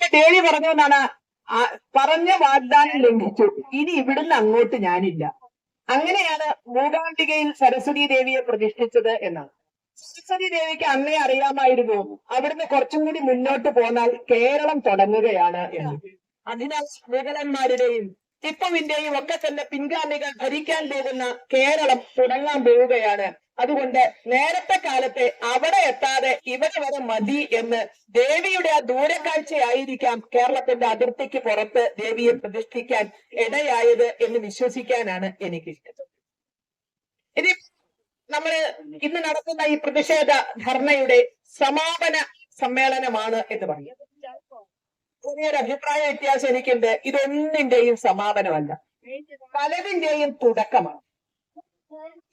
ദേവി പറഞ്ഞാണ് പറഞ്ഞ വാഗ്ദാനം ലംഘിച്ചു. ഇനി ഇവിടുന്ന് അങ്ങോട്ട് ഞാനില്ല. അങ്ങനെയാണ് മൂകാംബികയിൽ സരസ്വതി ദേവിയെ പ്രതിഷ്ഠിച്ചത് എന്നാണ്. സരസ്വതി ദേവിക്ക് അന്നേ അറിയാമായിരുന്നു. അവിടുന്ന് കുറച്ചും കൂടി മുന്നോട്ട് പോന്നാൽ കേരളം തുടങ്ങുകയാണ് എന്ന്. അതിനാൽ മുഗളന്മാരുടെയും ടിപ്പുവിന്റെയും ഒക്കെ തന്നെ പിൻഗാമികൾ ഭരിക്കാൻ പോകുന്ന കേരളം തുടങ്ങാൻ പോവുകയാണ്. അതുകൊണ്ട് നേരത്തെ കാലത്തെ അവിടെ എത്താതെ ഇവിടെ വരെ മതി എന്ന് ദേവിയുടെ ആ ദൂരക്കാഴ്ചയായിരിക്കാം കേരളത്തിന്റെ അതിർത്തിക്ക് പുറത്ത് ദേവിയെ പ്രതിഷ്ഠിക്കാൻ ഇടയായത് എന്ന് വിശ്വസിക്കാനാണ് എനിക്ക് ഇഷ്ടം ഇനി നമ്മൾ ഇന്ന് നടത്തുന്ന ഈ പ്രതിഷേധ ധർണയുടെ സമാപന സമ്മേളനമാണ് എന്ന് പറയും ചെറിയൊരു അഭിപ്രായ വ്യത്യാസം എനിക്കുണ്ട്. ഇതൊന്നിന്റെയും സമാപനമല്ല. പലതിന്റെയും തുടക്കമാണ്.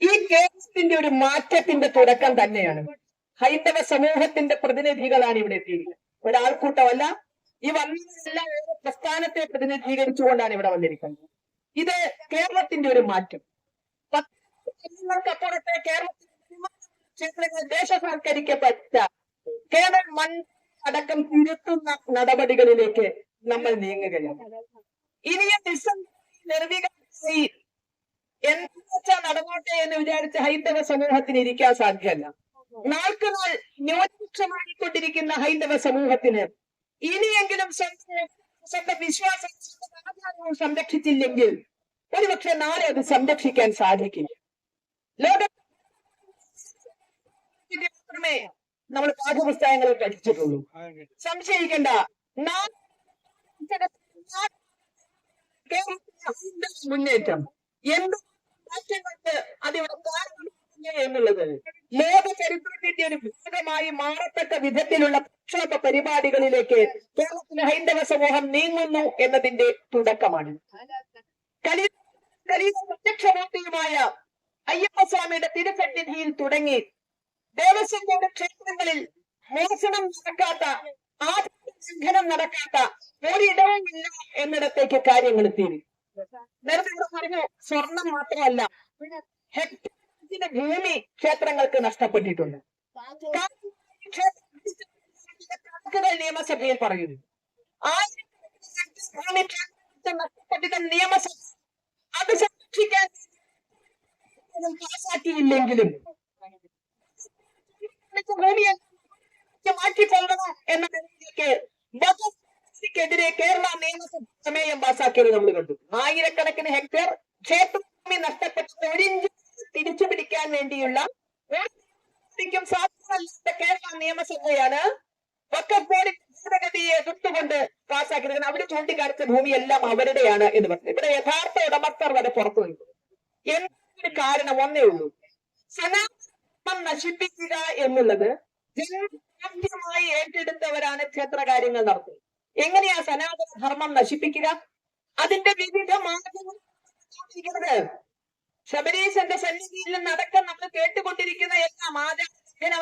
ഈ കേരളത്തിന്റെ ഒരു മാറ്റത്തിന്റെ തുടക്കം തന്നെയാണ്. ഹൈന്ദവ സമൂഹത്തിന്റെ പ്രതിനിധികളാണ് ഇവിടെ എത്തിയിരിക്കുന്നത്. ഒരാൾക്കൂട്ടമല്ല ഈ വന്നതെല്ലാം ഓരോ പ്രസ്ഥാനത്തെ പ്രതിനിധീകരിച്ചുകൊണ്ടാണ് ഇവിടെ വന്നിരിക്കുന്നത്. ഇത് കേരളത്തിന്റെ ഒരു മാറ്റം. വർഷങ്ങൾക്കപ്പുറത്തെ കേരളത്തിന്റെ ക്ഷേത്രങ്ങൾ ദേശസാൽക്കരിക്കപ്പെട്ട കേരള മൺ അടക്കം തിരുത്തുന്ന നടപടികളിലേക്ക് നമ്മൾ നീങ്ങുകയാണ്. ഇനിയും നിർവികാരമായി എന്താ നടന്നോട്ടെ എന്ന് വിചാരിച്ച ഹൈന്ദവ സമൂഹത്തിന് ഇരിക്കാൻ സാധ്യമല്ല. നാൾക്ക് നാൾ ന്യൂനപക്ഷമായിക്കൊണ്ടിരിക്കുന്ന ഹൈന്ദവ സമൂഹത്തിന് ഇനിയെങ്കിലും സ്വന്തം വിശ്വാസം ആചാരവും സംരക്ഷിച്ചില്ലെങ്കിൽ ഒരുപക്ഷെ നാളെ അത് സംരക്ഷിക്കാൻ സാധിക്കില്ല. ലോകം മാത്രമേ നമ്മൾ പാഠപുസ്തകങ്ങളിൽ പഠിച്ചിട്ടുള്ളൂ സംശയിക്കേണ്ട. മുന്നേറ്റം. എന്ത് മാറ്റങ്ങൾക്ക് അതിവിടെ എന്നുള്ളത്. ലോക ചരിത്രത്തിന്റെ ഒരു ഭാഗമായി മാറത്തക്ക വിധത്തിലുള്ള പ്രക്ഷോഭ പരിപാടികളിലേക്ക് കേരളത്തിലെ ഹൈന്ദവ സമൂഹം നീങ്ങുന്നു എന്നതിന്റെ തുടക്കമാണ്. പ്രത്യക്ഷമൂർത്തിയുമായ അയ്യപ്പസ്വാമിയുടെ തിരുസന്നിധിയിൽ തുടങ്ങി ദേവസ്വം ക്ഷേത്രങ്ങളിൽ മോഷണം നടക്കാത്ത ലംഘനം നടക്കാത്ത ഒരിടവും ഇല്ല എന്നിടത്തേക്ക് കാര്യങ്ങൾ തീരും നേരത്തെ ഇവിടെ പറഞ്ഞു സ്വർണം മാത്രമല്ല ഹെക്ടറിന്റെ ഭൂമി ക്ഷേത്രങ്ങൾക്ക് നഷ്ടപ്പെട്ടിട്ടുണ്ട്. നിയമസഭയിൽ പറയുന്നു. ആയിരം ഭൂമി നിയമസഭ അത് സംരക്ഷിക്കാൻ പാസാക്കിയില്ലെങ്കിലും ഭൂമിയെ മാറ്റിക്കൊള്ളണം എന്ന നിലയിലേക്ക് വകുപ്പിനെതിരെ കേരള നിയമസഭ പ്രമേയം പാസാക്കിയത് നമ്മൾ കണ്ടു. ആയിരക്കണക്കിന് ഹെക്ടർ ക്ഷേത്രഭൂമി നഷ്ടപ്പെട്ടത് ഒരിഞ്ച് തിരിച്ചു പിടിക്കാൻ വേണ്ടിയുള്ള ും സാധ്യമല്ലാത്ത കേരള നിയമസഭയാണ് വക്കഫ് ഭേദഗതിയെ എതിർത്തുകൊണ്ട് കാരണം അവർ ചൂണ്ടിക്കാണിച്ച ഭൂമിയെല്ലാം അവരുടെയാണ് എന്ന് പറഞ്ഞു. ഇവിടെ യഥാർത്ഥ ഉടമസ്ഥർ വരെ പുറത്തു നിൽക്കുന്നു എന്തൊരു കാരണം ഒന്നേ ഉള്ളൂ. സനാതനം നശിപ്പിക്കുക എന്നുള്ളത് ജനാധിപത്യമായി ഏറ്റെടുത്തവരാണ് ക്ഷേത്ര കാര്യങ്ങൾ നടത്തുന്നത് എങ്ങനെയാ സനാതന ധർമ്മം നശിപ്പിക്കുക? അതിന്റെ വിവിധ മാർഗങ്ങൾ ശബരീശന്റെ സന്നിധിയിൽ നടക്കാൻ നമ്മൾ കേട്ടുകൊണ്ടിരിക്കുന്ന എല്ലാം ആചാര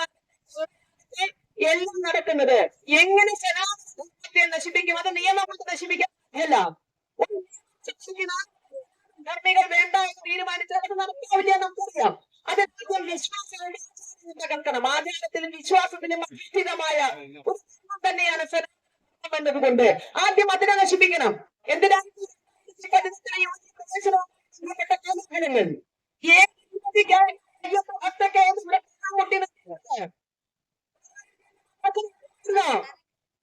എല്ലാം നടക്കുന്നത്. എങ്ങനെ സനാതന ധർമ്മത്തെ നശിപ്പിക്കും? അത് നിയമം കൊണ്ട് നശിപ്പിക്കാൻ അല്ല ധർമ്മികൾ വേണ്ട എന്ന് തീരുമാനിച്ചാൽ അത് നടക്കാവില്ല നമുക്കറിയാം. അത് ആദ്യം വിശ്വാസം തകർക്കണം? ആചാരത്തിലും വിശ്വാസത്തിലും അധിഷ്ഠിതമായ ഒരു തന്നെയാണ് സനാതനം എന്നതുകൊണ്ട്. ആദ്യം അതിനെ നശിപ്പിക്കണം. എന്തിനാണ് കാലഘട്ടങ്ങൾ?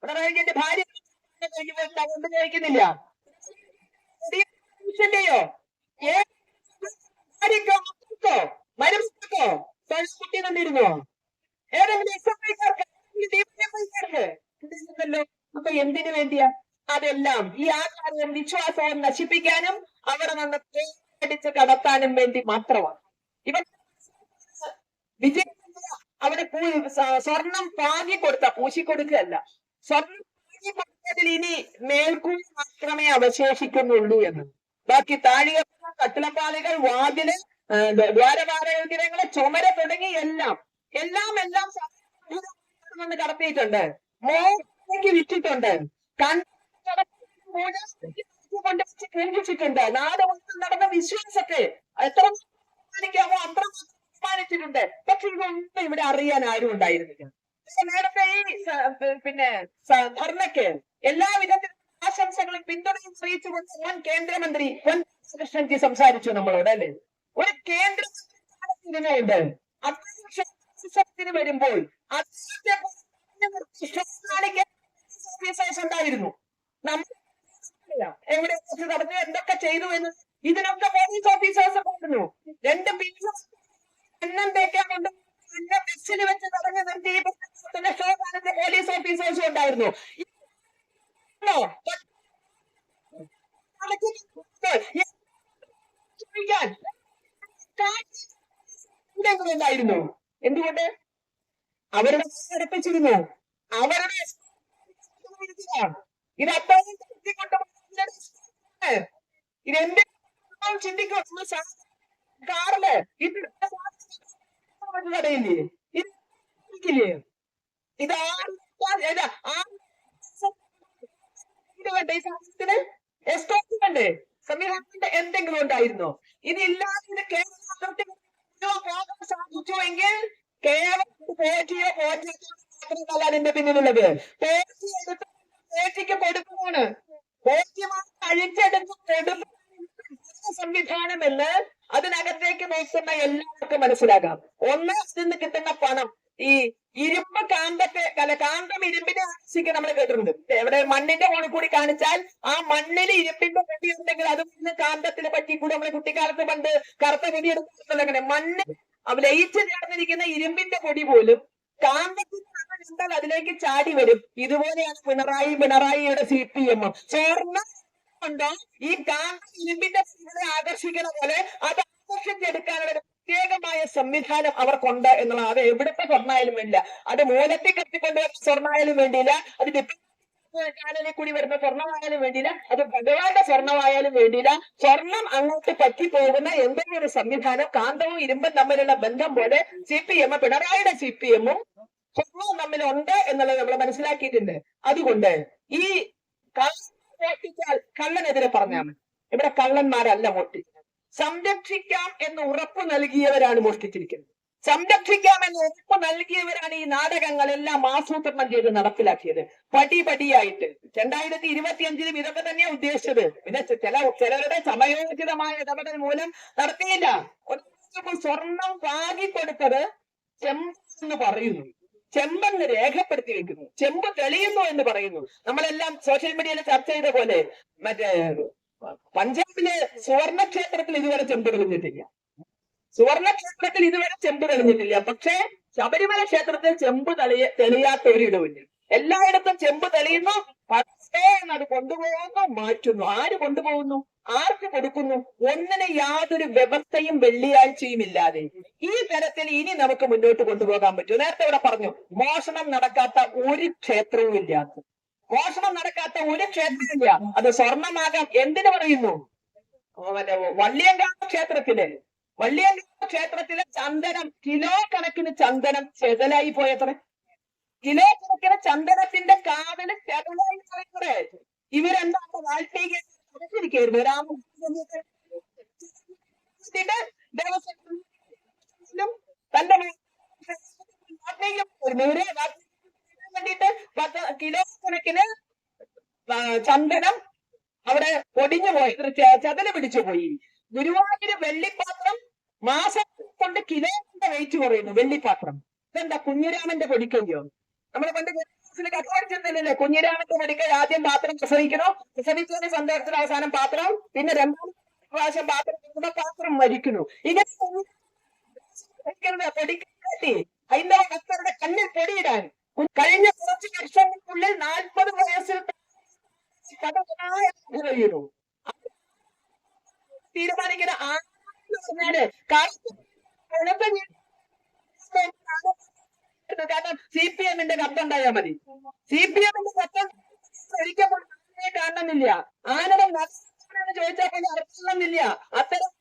പിണറായിന്റെ ഭാര്യ കഴിക്കുന്നില്ല മനുഷ്യന്റെയോ ഏത് ല്ലോ അപ്പൊ എന്തിനു വേണ്ടിയാ? അതെല്ലാം ഈ ആചാരം വിശ്വാസം നശിപ്പിക്കാനും അവരെ നിന്ന് പേടിച്ച് കടത്താനും വേണ്ടി മാത്രമാണ്. ഇവ വിജയ അവിടെ സ്വർണം പാകി കൊടുത്ത പൂശി കൊടുക്കുകയല്ല. സ്വർണം പാകി കൊടുത്തതിൽ ഇനി മേൽക്കൂ മാത്രമേ അവശേഷിക്കുന്നുള്ളൂ എന്ന്. ബാക്കി താഴിക കട്ടിളപ്പാളികൾ വാതിൽ ദ്വാരപാലകരങ്ങൾ ചുമര തുടങ്ങി എല്ലാം എല്ലാം എല്ലാം കടത്തിയിട്ടുണ്ട്. മോഹത്തിലേക്ക് വിറ്റിട്ടുണ്ട്. കൊണ്ട് കേൾപ്പിച്ചിട്ടുണ്ട് നാട് മൊത്തം നടന്ന വിശ്വാസത്തെ എത്ര ബഹുമാനിക്കാമോ അത്ര ബഹുമാനിച്ചിട്ടുണ്ട് പക്ഷെ ഇതൊന്നും ഇവിടെ അറിയാൻ ആരും ഉണ്ടായിരുന്നില്ല. നേരത്തെ ഈ പിന്നെ ധർണക്ക് എല്ലാ വിധത്തിലും ആശംസകളും പിന്തുണയും അറിയിച്ചുകൊണ്ട് മുൻ കേന്ദ്രമന്ത്രി പൊൻ കൃഷ്ണൻജി സംസാരിച്ചു നമ്മളോട് അല്ലേ? ഒരു കേന്ദ്ര സിനിമയുണ്ട് അദ്ദേഹത്തിന് വരുമ്പോൾ ഉണ്ടായിരുന്നു നമ്മൾ എവിടെ നടന്നു എന്തൊക്കെ ചെയ്തു എന്ന് ഇതിനൊക്കെ പോലീസ് ഓഫീസേഴ്സ് പറഞ്ഞു രണ്ട് പീസ് എണ്ണം തേക്കാൻ കൊണ്ട് എന്നെ വെച്ച് തടഞ്ഞു നിർത്തി ഷോ കാണിച്ച പോലീസ് ഓഫീസേഴ്സും ഉണ്ടായിരുന്നു ഉണ്ടായിരുന്നു എന്തുകൊണ്ട്? അവരുടെ അടുപ്പിച്ചിരുന്നു അവരുടെ ഇത് കൊണ്ട് ഇതെന്റെ ചിന്തിക്കും? കാറിൽ. ഇത് കടയില്ലേ? ഇത്? ഇത് ഇത് ഇത് വേണ്ടേ? ഈ വേണ്ടേ? സംവിധാനത്തിന്റെ എന്തെങ്കിലും ഉണ്ടായിരുന്നോ? ഇതില്ലാതെ ഇത് കേരള അതിർത്തി കൊടുക്കുന്ന സംവിധാനമെന്ന് അതിനകത്തേക്ക് നോക്കുന്ന എല്ലാവർക്കും മനസ്സിലാക്കാം. ഒന്ന് അതിൽ നിന്ന് കിട്ടുന്ന പണം ഈ ഇരുമ്പ് കാന്തത്തെ അല്ല കാന്തം ഇരുമ്പിനെ ആകർഷിക്കാൻ നമ്മൾ കേട്ടിട്ടുണ്ട്. എവിടെ മണ്ണിന്റെ കോണിൽ കൂടി കാണിച്ചാൽ ആ മണ്ണിൽ ഇരുമ്പിന്റെ വെടി ഉണ്ടെങ്കിൽ അത് കാന്തത്തിനെ പറ്റി കൂടി നമ്മളെ കുട്ടിക്കാലത്ത് പണ്ട് കറുത്ത വെടി എടുക്കുന്നുണ്ടെങ്കിൽ മണ്ണ് ലയിച്ച് ചേർന്നിരിക്കുന്ന ഇരുമ്പിന്റെ പൊടി പോലും കാന്തത്തിന്റെ കണ്ടാൽ അതിലേക്ക് ചാടി വരും. ഇതുപോലെയാണ് പിണറായി പിണറായിയുടെ സി പി എമ്മും ചേർന്ന ഉണ്ടോ ഈ കാന്ത ഇരുമ്പിന്റെ ആകർഷിക്കുന്ന പോലെ അത് ആകർഷിച്ചെടുക്കാനുള്ള പ്രത്യേകമായ സംവിധാനം അവർക്കുണ്ട് എന്നുള്ളത് അത് എവിടുത്തെ സ്വർണായാലും വേണ്ടില്ല അത് മൂലത്തിൽ കത്തിക്കൊണ്ട് സ്വർണായാലും വേണ്ടിയില്ല. അത് ചാനലിൽ കൂടി വരുന്ന സ്വർണമായാലും വേണ്ടിയില്ല. അത് ഭഗവാന്റെ സ്വർണമായാലും വേണ്ടിയില്ല. സ്വർണം അങ്ങോട്ട് പറ്റിപ്പോകുന്ന എന്തെങ്കിലും ഒരു സംവിധാനം കാന്തവും ഇരുമ്പും തമ്മിലുള്ള ബന്ധം പോലെ സി പി എം പിണറായിയുടെ സി പി എമ്മും സ്വർണവും തമ്മിലുണ്ട് എന്നുള്ളത് നമ്മൾ മനസ്സിലാക്കിയിട്ടുണ്ട്. അതുകൊണ്ട് ഈ കള്ളൻ മോഷ്ടിച്ചാൽ കള്ളനെതിരെ പറഞ്ഞാൽ ഇവിടെ കള്ളന്മാരല്ല മോഷ്ടിച്ചത് സംരക്ഷിക്കാം എന്ന് ഉറപ്പ് നൽകിയവരാണ് മോഷ്ടിച്ചിരിക്കുന്നത്. സംരക്ഷിക്കാം എന്ന് ഉറപ്പ് നൽകിയവരാണ് ഈ നാടകങ്ങളെല്ലാം ആസൂത്രണം ചെയ്ത് നടപ്പിലാക്കിയത്. പടിപടിയായിട്ട് രണ്ടായിരത്തി ഇരുപത്തിയഞ്ചിലും ഇതൊക്കെ തന്നെയാണ് ഉദ്ദേശിച്ചത്. പിന്നെ ചില ചിലരുടെ സമയോചിതമായ ഇടപെടൽ മൂലം നടത്തിയില്ല. സ്വർണം വാങ്ങിക്കൊടുത്തത് ചെമ്പെന്ന് പറയുന്നു. ചെമ്പെന്ന് രേഖപ്പെടുത്തി വെക്കുന്നു. ചെമ്പ് തെളിയുന്നു എന്ന് പറയുന്നു. നമ്മളെല്ലാം സോഷ്യൽ മീഡിയയിൽ ചർച്ച ചെയ്ത പോലെ മറ്റേ പഞ്ചാബിലെ സുവർണ ക്ഷേത്രത്തിൽ ഇതുവരെ ചെമ്പ് തെളിഞ്ഞിട്ടില്ല. സുവർണ ക്ഷേത്രത്തിൽ ഇതുവരെ ചെമ്പ് തെളിഞ്ഞിട്ടില്ല. പക്ഷേ ശബരിമല ക്ഷേത്രത്തിൽ ചെമ്പ് തെളിയ തെളിയാത്ത ഒരിടമില്ല എല്ലായിടത്തും ചെമ്പ് തെളിയുന്നു. പക്ഷേ അത് കൊണ്ടുപോകുന്നു മാറ്റുന്നു. ആര് കൊണ്ടുപോകുന്നു? ആർക്ക് കൊടുക്കുന്നു? ഒന്നിന് യാതൊരു വ്യവസ്ഥയും വെള്ളിയാഴ്ചയും ഇല്ലാതെ. ഈ തരത്തിൽ ഇനി നമുക്ക് മുന്നോട്ട് കൊണ്ടുപോകാൻ പറ്റും. നേരത്തെ ഇവിടെ പറഞ്ഞു മോഷണം നടക്കാത്ത ഒരു ക്ഷേത്രവും ഇല്ലാത്ത. മോഷണം നടക്കാത്ത ഒരു ക്ഷേത്രമില്ല. അത് സ്വർണമാകാം എന്തിനു പറയുന്നു? വള്ളിയങ്കാവ് ക്ഷേത്രത്തിൽ. വള്ളിയങ്കാവ് ക്ഷേത്രത്തിലെ ചന്ദനം കിലോ കണക്കിന് ചന്ദനം ചെതലായി പോയത്ര. കിലോ കണക്കിന് ചന്ദനത്തിന്റെ കാതൽ ചെതലായി പോയത്രേ. ഇവരെന്താണ് അടച്ചിരിക്കായിരുന്നു രാമൻ ദേവസ്വം തന്റെ വേണ്ടിയിട്ട് പത്ത് കിലോ കണക്കിന് ചന്ദനം അവിടെ പൊടിഞ്ഞു പോയി. ചതൽ പിടിച്ചു പോയി. ഗുരുവായൂര് വെള്ളിപ്പാത്രം മാസം കൊണ്ട് കിലോ കൊണ്ട് വെയിറ്റ് കുറയുന്നു വെള്ളിപ്പാത്രം. ഇതെന്താ കുഞ്ഞിരാമന്റെ പൊടിക്കയ്യോ നമ്മളെ പണ്ട് കത്തോടിച്ചിരുന്നില്ലല്ലേ കുഞ്ഞിരാമന്റെ പൊടിക്ക ആദ്യം പാത്രം പ്രസവിക്കണോ പ്രസവിച്ചതിന് സന്ദേഹത്തിന് അവസാനം പാത്രം പിന്നെ രണ്ടാം പ്രാവശ്യം പാത്രം പാത്രം മരിക്കുന്നു ഇങ്ങനെ പൊടിക്കാട്ടി ഹൈന്ദവ ഭക്തരുടെ കണ്ണിൽ പൊടിയിടാൻ. കഴിഞ്ഞ കുറച്ച് വർഷങ്ങൾക്കുള്ളിൽ നാൽപ്പത് വയസ്സിൽ തീരുമാനിക്കുന്ന കാരണം സി പി എമ്മിന്റെ കത്തുണ്ടായാൽ മതി. സി പി എമ്മിന്റെ കത്ത് ഒരിക്കൽ കാണണമെന്നില്ല. ആനയുടെ നഷ്ടമാണെന്ന് ചോദിച്ചാൽ പോലും അർത്ഥമൊന്നുമില്ല. അത്തരം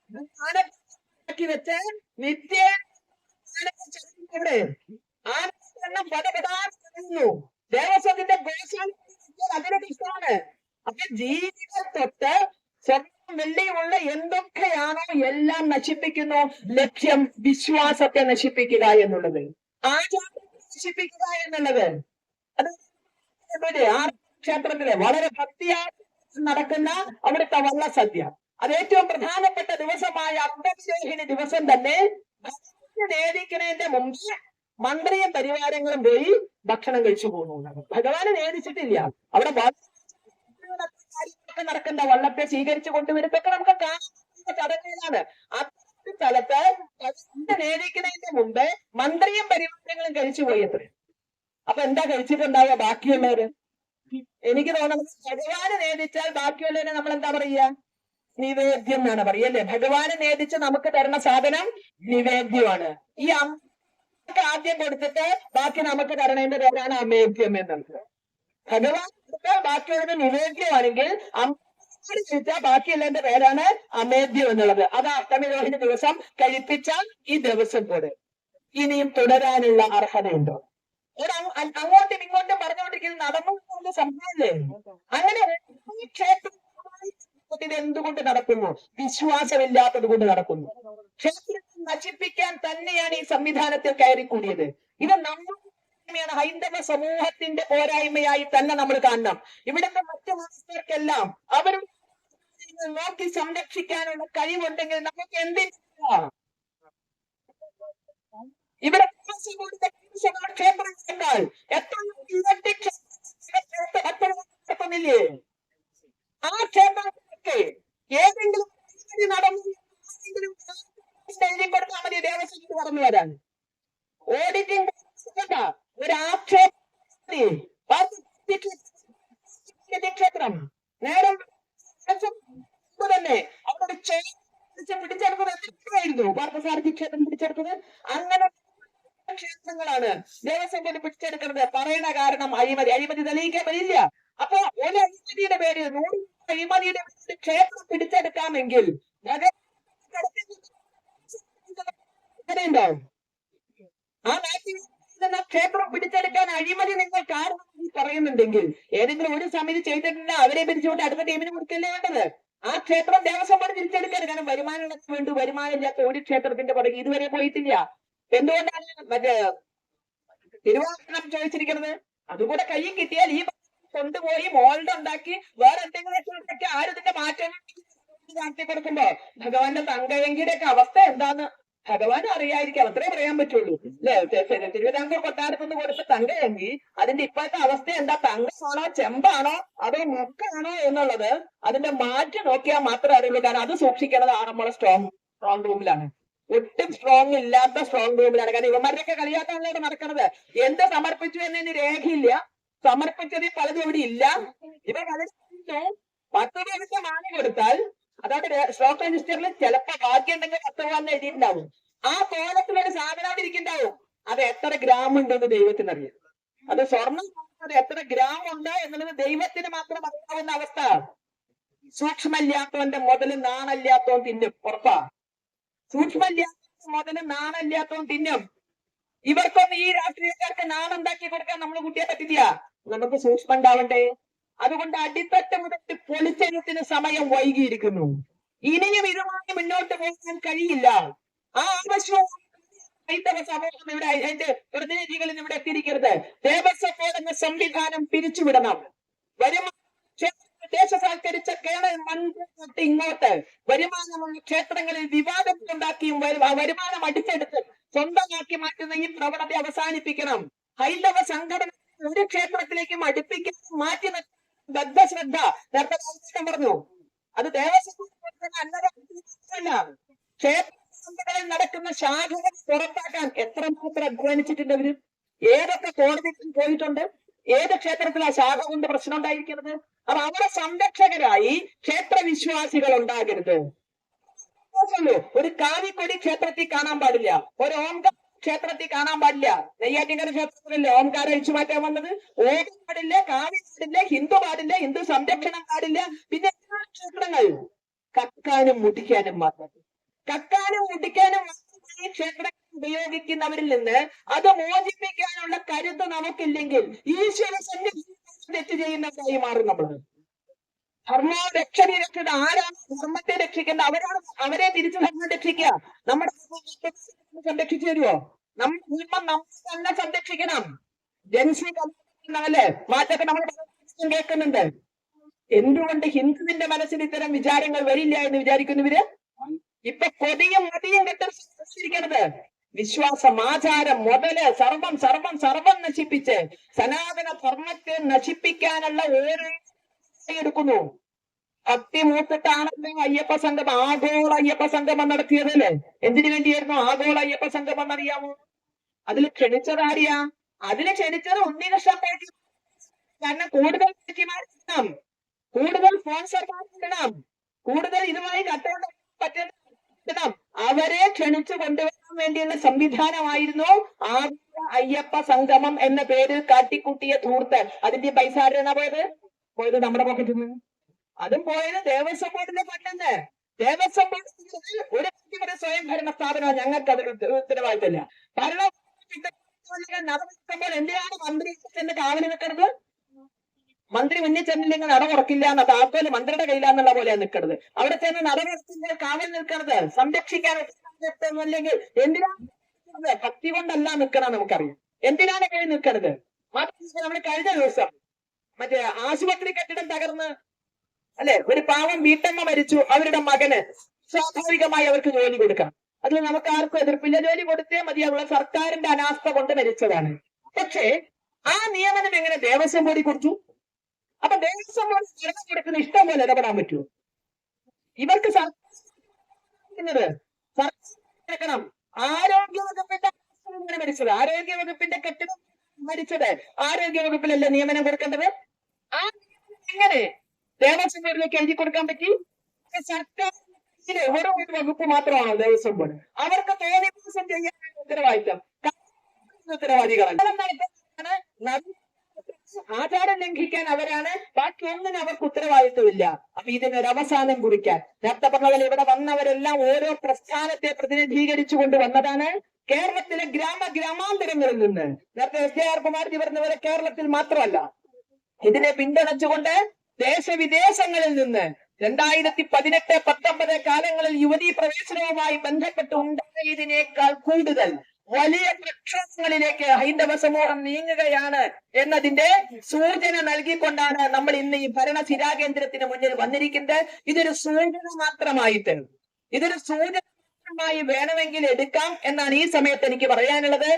ആനക്കി വെച്ച് നിത്യ ഇവിടെ ആനയെണ്ണം പലപടാറുന്നു ദേവസ്വത്തിന്റെ ഗോശാല അതിനൊക്കെ ഇഷ്ടമാണ്. അപ്പൊ ജീവിതം തൊട്ട് സ്വർണം വെള്ളിയുള്ള എന്തൊക്കെയാണോ എല്ലാം നശിപ്പിക്കുന്നു? ലക്ഷ്യം വിശ്വാസത്തെ നശിപ്പിക്കുക എന്നുള്ളത്. ആചാരം നശിപ്പിക്കുക എന്നുള്ളത്. അത് ക്ഷേത്രത്തിലെ വളരെ ഭക്തിയായി നടക്കുന്ന അവിടുത്തെ വള്ളസദ്യ. അത് ഏറ്റവും പ്രധാനപ്പെട്ട ദിവസമായ അന്തർരോഹിണി ദിവസം തന്നെ ഭഗവാനെ നേദിക്കുന്നതിന്റെ മുമ്പ് മന്ത്രിയും പരിവാരങ്ങളും പോയി ഭക്ഷണം കഴിച്ചു പോകുന്നു ഭഗവാനെ നേദിച്ചിട്ടില്ല അവിടെ നടക്കുന്ന വള്ളത്തെ സ്വീകരിച്ചു കൊണ്ടുവരുമ്പൊക്കെ നമുക്ക് ചടങ്ങുകളാണ്. ആ സ്ഥലത്ത് ഭഗവാനെ മുമ്പേ മന്ത്രിയും പരിവാരങ്ങളും കഴിച്ചു പോയി അത്ര അപ്പൊ എന്താ കഴിച്ചിട്ടുണ്ടാവുക? ബാക്കിയുള്ളവര് എനിക്ക് തോന്നുന്നത് ഭഗവാന് നേദിച്ചാൽ ബാക്കിയുള്ളവരെ നമ്മൾ എന്താ പറയുക? നിവേദ്യം എന്നാണ് പറയുക അല്ലെ? നേടിച്ച് നമുക്ക് തരുന്ന സാധനം നിവേദ്യമാണ്. ഈ അമ്മയ്ക്ക് ആദ്യം കൊടുത്തിട്ട് ബാക്കി നമുക്ക് തരണേന്റെ പേരാണ് അമേദ്യം എന്നുള്ളത്. ഭഗവാൻ ബാക്കിയുള്ളത് നിവേദ്യമാണെങ്കിൽ കഴിച്ചാൽ ബാക്കിയുള്ളതിന്റെ പേരാണ് അമേദ്യം എന്നുള്ളത്. അത് അഷ്ടമിരോഹിണി ദിവസം കഴിപ്പിച്ച ഈ ദിവസം കൂടെ. ഇനിയും തുടരാനുള്ള അർഹതയുണ്ടോ? അങ്ങോട്ടും ഇങ്ങോട്ടും പറഞ്ഞുകൊണ്ടിരിക്കുന്നത് നടന്നു സംഭവല്ലേ അങ്ങനെ ഈ ക്ഷേത്രം ഇത് എന്തുകൊണ്ട് നടക്കുന്നു? വിശ്വാസമില്ലാത്തത് കൊണ്ട് നടക്കുന്നു. ക്ഷേത്രത്തെ നശിപ്പിക്കാൻ തന്നെയാണ് ഈ സംവിധാനത്തിൽ കയറി കൂടിയത് ഇത് നമ്മൾ ഹൈന്ദവ സമൂഹത്തിന്റെ പോരായ്മയായി തന്നെ നമ്മൾ കാണണം. ഇവിടുത്തെ മറ്റു മനുഷ്യർക്കെല്ലാം അവരുടെ നോക്കി സംരക്ഷിക്കാനുള്ള കഴിവുണ്ടെങ്കിൽ നമുക്ക് എന്തിനാ ഇവിടെ കാസർഗോഡ് ക്ഷേത്രങ്ങളെക്കാൾ എത്ര ഇരട്ടി ക്ഷേത്ര- എത്ര നടത്തുന്നില്ലേ ആ ക്ഷേത്രങ്ങൾക്ക് ഏതെങ്കിലും നടന്നു വരാൻ. ഓഡിറ്റിംഗ് ഒരു ആക്ഷേപം നേരെ തന്നെ അവിടെ പിടിച്ചെടുത്തത് എത്രയായിരുന്നു പാർത്ഥസാരഥി ക്ഷേത്രം പിടിച്ചെടുത്തത് അങ്ങനെ ക്ഷേത്രങ്ങളാണ് ദേവസ്വം ബോർഡ് പിടിച്ചെടുക്കുന്നത്. പറയണ കാരണം അഴിമതി. അഴിമതി തെളിയിക്കാൻ വരില്ല അപ്പൊ ഒരു അഴിമതിയുടെ പേര് നൂറ് അഴിമതിയുടെ ക്ഷേത്രം പിടിച്ചെടുക്കാമെങ്കിൽ അങ്ങനെയുണ്ടോ ആ നിന്ന് ക്ഷേത്രം പിടിച്ചെടുക്കാൻ അഴിമതി നിങ്ങൾ കാരണം പറയുന്നുണ്ടെങ്കിൽ ഏതെങ്കിലും ഒരു സമിതി ചെയ്തിട്ടുണ്ട് അവരെ പിരിച്ചുകൊണ്ട് അടുത്ത ടീമിന് കൊടുക്കല്ലേ വേണ്ടത്? ആ ക്ഷേത്രം ദേവസ്വം ബോർഡ് തിരിച്ചെടുക്കരുത് കാരണം വരുമാനം വേണ്ടി വരുമാനമില്ലാത്ത ഒരു ക്ഷേത്രത്തിന്റെ പുറകെ ഇതുവരെ പോയിട്ടില്ല. എന്തുകൊണ്ടാണ് മറ്റേ തിരുവാഭരണം ചോദിച്ചിരിക്കുന്നത്? അതുകൂടെ കയ്യിൽ കിട്ടിയാൽ ഈ കൊണ്ടുപോയി മോൾഡ് ഉണ്ടാക്കി വേറെ എന്തെങ്കിലും ആരും ഇതിന്റെ മാറ്റം നടത്തി കൊടുക്കുമ്പോ ഭഗവാന്റെ തങ്കയങ്കിയുടെ ഒക്കെ അവസ്ഥ എന്താന്ന് ഭഗവാൻ അറിയായിരിക്കാം അത്രേ പറയാൻ പറ്റുള്ളൂ. അല്ലെ തിരുവിതാംകൂർ കൊട്ടാരത്തുനിന്ന് കൊടുത്ത തങ്കയങ്കി അതിന്റെ ഇപ്പോഴത്തെ അവസ്ഥ എന്താ? തങ്കമാണോ ചെമ്പാണോ? അതോ മുക്കാണോ എന്നുള്ളത് അതിന്റെ മാറ്റി നോക്കിയാൽ മാത്രമേ അറിയുള്ളൂ. കാരണം അത് സൂക്ഷിക്കേണ്ടത് ആ നമ്മളെ സ്ട്രോങ് സ്ട്രോങ് റൂമിലാണ് ഒട്ടും സ്ട്രോങ് ഇല്ലാത്ത സ്ട്രോങ് റൂമിലാണ് കാരണം ഇവന്മാരുടെയൊക്കെ കളിയാക്കാനുള്ള നടക്കണത് എന്ത് സമർപ്പിച്ചു എന്നതിന് രേഖയില്ല. സമർപ്പിച്ചതിൽ പലതും ഇവിടെ ഇല്ല. ഇവർ പത്ത് ദിവസം മാന കൊടുത്താൽ അതോടെ സ്റ്റോക്ക് രജിസ്റ്ററിൽ ചിലപ്പോ ബാക്കി ഉണ്ടെങ്കിൽ പത്ത് രൂപ എഴുതിയിട്ടുണ്ടാവും. ആ കോലത്തിലൊരു സാധനം ഇരിക്കുന്നുണ്ടാവും. അത് എത്ര ഗ്രാം ഉണ്ടെന്ന് ദൈവത്തിന് അറിയാം അത് സ്വർണം എത്ര ഗ്രാം ഉണ്ട് എന്നുള്ളത് ദൈവത്തിന് മാത്രം അറിയാവുന്ന അവസ്ഥ. സൂക്ഷ്മല്ലാത്തവന്റെ മുതൽ നാണല്ലാത്തവൻ തിന്നും. ഉറപ്പാ. സൂക്ഷ്മല്ലാത്ത മുതൽ നാണല്ലാത്തവൻ തിന്നും. ഇവർക്കൊന്നും ഈ രാഷ്ട്രീയക്കാർക്ക് നാണുണ്ടാക്കി കൊടുക്കാൻ നമ്മൾ കുട്ടിയെ പറ്റില്ല. നമുക്ക് സൂക്ഷ്മം ഉണ്ടാവണ്ടേ? അതുകൊണ്ട് അടിത്തട്ട് മുതൽ പൊളിച്ചെഴുത്തിന് സമയം വൈകിയിരിക്കുന്നു. ഇനിയും ഇതുമായി മുന്നോട്ട് പോകാൻ കഴിയില്ല. ആ ആവശ്യവും ഹൈന്ദവ സമൂഹം ഇവിടെ അതിന്റെ പ്രതിനിധികളിൽ ഇവിടെ എത്തിയിരിക്കരുത്. ദേവസ്വം എന്ന സംവിധാനം പിരിച്ചുവിടണം. വരുമാന കേരള മന്ത്രി ഇങ്ങോട്ട് വരുമാനമുള്ള ക്ഷേത്രങ്ങളിൽ വിവാദം ഉണ്ടാക്കിയും വരുമാനം അടിച്ചെടുത്ത് സ്വന്തമാക്കി മാറ്റുന്ന ഈ പ്രവണത അവസാനിപ്പിക്കണം. ഹൈന്ദവ സംഘടന ഒരു ക്ഷേത്രത്തിലേക്കും അടുപ്പിക്കാൻ മാറ്റി നിർത്തുന്ന ബദ്ധശ്രദ്ധ നേരത്തെ രാമകൃഷ്ണൻ പറഞ്ഞു അത് ദേവസ്വം ബോർഡ് അന്നല്ല ക്ഷേത്ര സംഘടനയിൽ നടക്കുന്ന ശാഖകൾ പുറത്താക്കാൻ എത്രമാത്രം അധ്വാനിച്ചിട്ടുണ്ട് അവർ? ഏതൊക്കെ കോടതിയിൽ പോയിട്ടുണ്ട്? ഏത് ക്ഷേത്രത്തിലാ ശാഖ കൊണ്ട് പ്രശ്നം ഉണ്ടായിരിക്കുന്നത്? അപ്പൊ അവരെ സംരക്ഷകരായി ക്ഷേത്ര വിശ്വാസികൾ ഉണ്ടാകരുത്. ഒരു കാവിക്കൊടി ക്ഷേത്രത്തിൽ കാണാൻ പാടില്ല. ഒരു ഓംകാര ക്ഷേത്രത്തിൽ കാണാൻ പാടില്ല. നെയ്യാറ്റിങ്കര ക്ഷേത്രത്തിലല്ലേ? ഓംകാരം അഴിച്ചു മാറ്റാൻ വന്നത്? ഓം പാടില്ല കാവി പാടില്ല ഹിന്ദു പാടില്ല ഹിന്ദു സംരക്ഷണം പാടില്ല പിന്നെ ക്ഷേത്രങ്ങൾ. കക്കാനും മുടിക്കാനും മാത്രം. കക്കാനും മുടിക്കാനും മാത്രമായി ക്ഷേത്രങ്ങൾ ഉപയോഗിക്കുന്നവരിൽ നിന്ന് അത് മോചിപ്പിക്കാനുള്ള കരുത്ത് നമുക്കില്ലെങ്കിൽ ഈശ്വര സന്നിധി തെറ്റ് ചെയ്യുന്നവരായി മാറും നമ്മൾ ധർമ്മോ രക്ഷണി രക്ഷത ആരാണ് ധർമ്മത്തെ രക്ഷിക്കേണ്ടത് അവരാണ് അവരെ തിരിച്ചു ധർമ്മം രക്ഷിക്കുക. നമ്മുടെ ധർമ്മം സംരക്ഷിച്ചു തരുമോ നമ്മുടെ നിയമം നമ്മൾ തന്നെ സംരക്ഷിക്കണം. ജൻസി മാറ്റൊക്കെ നമ്മൾ കേൾക്കുന്നുണ്ട്. എന്തുകൊണ്ട് ഹിന്ദുവിന്റെ മനസ്സിൽ ഇത്തരം വിചാരങ്ങൾ വരില്ല എന്ന് വിചാരിക്കുന്നവര്? ഇപ്പൊ കൊതിയും മതിയും കെട്ടിരിക്കണത് വിശ്വാസം ആചാരം മുതൽ സർവം സർവം സർവം നശിപ്പിച്ച് സനാതന ധർമ്മത്തെ നശിപ്പിക്കാനുള്ള ഓരോ എടുക്കുന്നു ഭക്തി മൂത്തിട്ടാണല്ലോ അയ്യപ്പ സംഗമം. ആഗോള അയ്യപ്പ സംഗമം നടത്തിയത് അല്ലെ? എന്തിനു വേണ്ടിയായിരുന്നു ആഗോള അയ്യപ്പ സംഗമം എന്നറിയാമോ? അതിൽ ക്ഷണിച്ചത് ആരെയാ? അതിന് ക്ഷണിച്ചത് ഒന്നേ ലക്ഷം പേജ് കാരണം കൂടുതൽ കൂടുതൽ സ്പോൺസർമാരിടണം കൂടുതൽ ഇതുമായി കട്ടുകൊണ്ട് പറ്റണം അവരെ ക്ഷണിച്ചു കൊണ്ടുവരാൻ വേണ്ടിയുള്ള സംവിധാനമായിരുന്നു ആഗോള അയ്യപ്പ സംഗമം എന്ന പേരിൽ കാട്ടിക്കൂട്ടിയ ധൂർത്ത് അതിന്റെ പൈസ ആരാണ് പോയത്? പോയത് നമ്മുടെ പോക്കറ്റിൽ നിന്ന് അതും പോയത് ദേവസ്വം ബോർഡിന്റെ ഫണ്ടെന്ന് ദേവസ്വം ബോർഡ് ഒരു വ്യക്തിയുടെ സ്വയം ഭരണ സ്ഥാപനം ഞങ്ങൾക്ക് അത് ഉത്ത- ഉത്തരവാദിത്തമില്ല. ഭരണ നടക്കുമ്പോൾ എന്തിനാണ് മന്ത്രി ചെന്ന് കാവലി നിൽക്കുന്നത്? മന്ത്രി മുന്നിൽ ചെന്നില്ലെങ്കിൽ നട തുറക്കില്ല എന്ന താക്കോൽ മന്ത്രിയുടെ കയ്യിലാന്നുള്ള പോലെയാണ് നിൽക്കുന്നത്. അവിടെ ചെന്ന് നട കാവലി നിൽക്കുന്നത് സംരക്ഷിക്കാൻ അല്ലെങ്കിൽ എന്തിനാണ്? ഭക്തി കൊണ്ടല്ല നിൽക്കണം നമുക്കറിയാം. എന്തിനാണ് കഴിഞ്ഞ് നിൽക്കരുത് മാത്രമല്ല നമ്മൾ കഴിഞ്ഞ ദിവസം മറ്റേ ആശുപത്രി കെട്ടിടം തകർന്ന് അല്ലെ? ഒരു പാവം വീട്ടമ്മ മരിച്ചു അവരുടെ മകന് സ്വാഭാവികമായി അവർക്ക് ജോലി കൊടുക്കാം. അതിൽ നമുക്ക് ആർക്കും എതിർപ്പില്ല. ജോലി കൊടുത്തേ മതിയാവുള്ള. സർക്കാരിന്റെ അനാസ്ഥ കൊണ്ട് മരിച്ചതാണ്. പക്ഷേ ആ നിയമനം എങ്ങനെ ദേവസ്വം ബോർഡിൽ കൊടുത്തു? അപ്പൊ ദേവസ്വം ബോർഡ് ഭരണം കൊടുക്കുന്ന ഇഷ്ടം പോലെ ഇടപെടാൻ പറ്റുമോ? ഇവർക്ക് സർക്കാർ ആരോഗ്യ വകുപ്പിന്റെ മരിച്ചത് ആരോഗ്യ വകുപ്പിന്റെ കെട്ടിടം മരിച്ചത്? ആരോഗ്യ വകുപ്പിലല്ലേ നിയമനം കൊടുക്കേണ്ടത്? ആ. നിയമനം എങ്ങനെ? ദേവസ്വം ബോർഡിലേക്ക് എഴുതി കൊടുക്കാൻ പറ്റി? സർക്കാർ ഓരോ ഒരു വകുപ്പ് മാത്രമാണോ ദേവസ്വം ബോർഡ്. അവർക്ക് തോന്നിയ ദിവസം ചെയ്യാൻ ഉത്തരവാദിത്തം. ഉത്തരവാദികളാണ് ആചാരം ലംഘിക്കാൻ അവരാണ്. ബാക്കി ഒന്നിനും അവർക്ക് ഉത്തരവാദിത്വമില്ല. അപ്പൊ ഇതിനൊരു അവസാനം കുറിക്കാൻ. നേരത്തെ പറഞ്ഞ ഇവിടെ വന്നവരെല്ലാം ഓരോ പ്രസ്ഥാനത്തെ പ്രതിനിധീകരിച്ചു കൊണ്ട് വന്നതാണ്. കേരളത്തിലെ ഗ്രാമ ഗ്രാമാന്തരങ്ങളിൽ നിന്ന് നേരത്തെ എസ് ജെ ആർ കുമാർജി പോലെ കേരളത്തിൽ മാത്രമല്ല. ഇതിനെ പിന്തുണച്ചുകൊണ്ട് ദേശവിദേശങ്ങളിൽ നിന്ന് രണ്ടായിരത്തി പതിനെട്ട് പത്തൊമ്പത് കാലങ്ങളിൽ യുവതി പ്രവേശനവുമായി ബന്ധപ്പെട്ട് ഉണ്ടായതിനേക്കാൾ കൂടുതൽ വലിയ പ്രക്ഷോഭങ്ങളിലേക്ക് ഹൈന്ദവ സമൂഹം നീങ്ങുകയാണ് എന്നതിന്റെ സൂചന നൽകിക്കൊണ്ടാണ് നമ്മൾ ഇന്ന് ഈ ഭരണ സ്ഥിരാകേന്ദ്രത്തിന് മുന്നിൽ വന്നിരിക്കുന്നത്. ഇതൊരു സൂചന മാത്രമായിട്ട്. ഇതൊരു സൂചന വേണമെങ്കിൽ എടുക്കാം എന്നാണ് ഈ സമയത്ത് എനിക്ക് പറയാനുള്ളത്.